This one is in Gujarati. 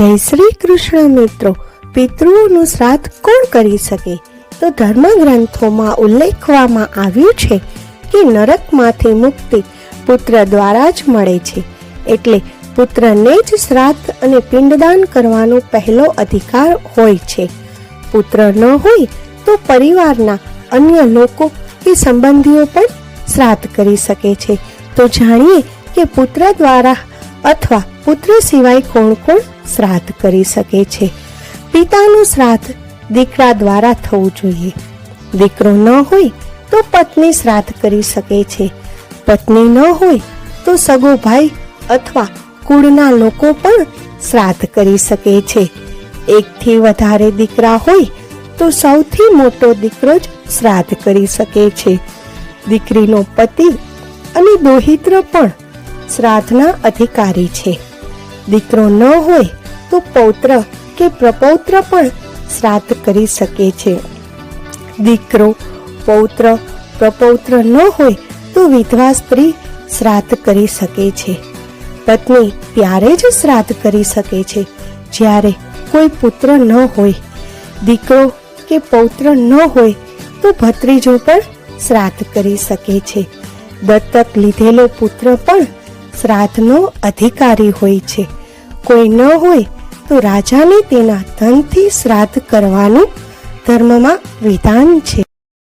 જય શ્રી કૃષ્ણ મિત્રો, પિતૃઓનું શ્રાદ્ધ કોણ કરી શકે? તો ધર્મ ગ્રંથોમાં ઉલ્લેખવામાં આવ્યું છે કે નરકમાંથી મુક્તિ પુત્ર દ્વારા જ મળે છે. એટલે પુત્રને જ શ્રાદ્ધ અને પિંડદાન કરવાનો પહેલો અધિકાર હોય છે. પુત્ર ન હોય તો પરિવારના અન્ય લોકો કે સંબંધીઓ પણ શ્રાદ્ધ કરી શકે છે. તો જાણીએ કે પુત્ર દ્વારા અથવા પુત્ર સિવાય કોણ કોણ શ્રાદ્ધ કરી શકે છે? પિતાનું શ્રાદ્ધ દીકરા દ્વારા થવું જોઈએ. દીકરો ન હોય તો પત્ની શ્રાદ્ધ કરી શકે છે. પત્ની ન હોય તો સગો ભાઈ અથવા કુળના લોકો પણ શ્રાદ્ધ કરી શકે છે. એકથી વધારે દીકરા હોય તો સૌથી મોટો દીકરો જ શ્રાદ્ધ કરી શકે છે. દીકરીનો પતિ અને દોહિત્ર પણ શ્રાદ્ધના અધિકારી છે. દીકરો ન હોય તો પૌત્ર કે પ્રપૌત્ર પણ શ્રાદ્ધ કરી શકે છે. દીકરો પૌત્ર, પ્રપૌત્ર ન હોય તો વિધવા સ્ત્રી શ્રાદ્ધ કરી શકે છે. પત્ની ત્યારે જ શ્રાદ્ધ કરી શકે છે, જ્યારે કોઈ પુત્ર ન હોય. દીકરો કે પૌત્ર ન હોય તો ભત્રીજો પણ શ્રાદ્ધ કરી શકે છે. દત્તક લીધેલો પુત્ર પણ શ્રાદ્ધનો અધિકારી હોય છે. કોઈ ન હોય તો રાજાને તેના ધનથી શ્રાદ્ધ કરવાનું ધર્મમાં વિધાન છે.